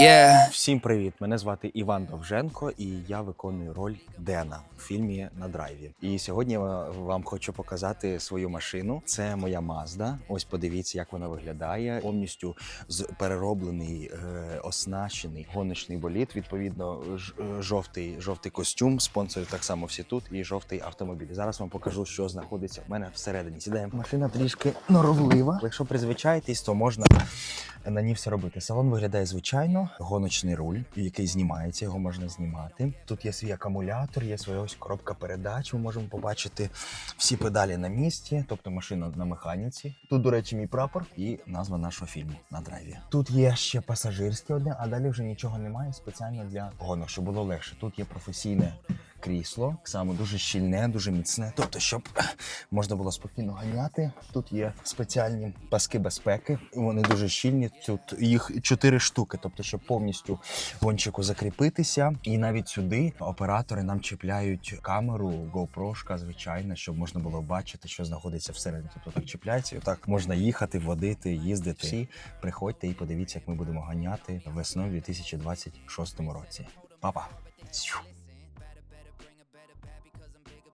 Yeah. Всім привіт! Мене звати Іван Довженко, і я виконую роль Дена в фільмі на драйві. І сьогодні я вам хочу показати свою машину. Це моя Mazda. Ось подивіться, як вона виглядає. Повністю з перероблений, е, оснащений гоночний болід. Відповідно, е, жовтий, жовтий костюм. Спонсори так само всі тут, і жовтий автомобіль. Зараз вам покажу, що знаходиться в мене всередині. Сідаємо. Машина трішки норовлива. Якщо призвичаєтесь, то можна на ній все робити. Салон виглядає звичайно, гоночний руль, який знімається, його можна знімати. Тут є свій акумулятор, є своя ось коробка передач. Ми можемо побачити всі педалі на місці, тобто машина на механіці. Тут, до речі, мій прапор і назва нашого фільму на драйві. Тут є ще пасажирське одне, а далі вже нічого немає спеціально для гонок, щоб було легше. Тут є професійне. Крісло саме дуже щільне, дуже міцне. Тобто, щоб можна було спокійно ганяти. Тут є спеціальні паски безпеки. Вони дуже щільні. Тут їх чотири штуки. Тобто, щоб повністю гонщику закріпитися. І навіть сюди оператори нам чіпляють камеру GoPro, звичайно, щоб можна було бачити, що знаходиться всередині. Тобто так чіпляється, і отак можна їхати, водити, їздити. Всі приходьте і подивіться, як ми будемо ганяти весною 2026 році. Па-па!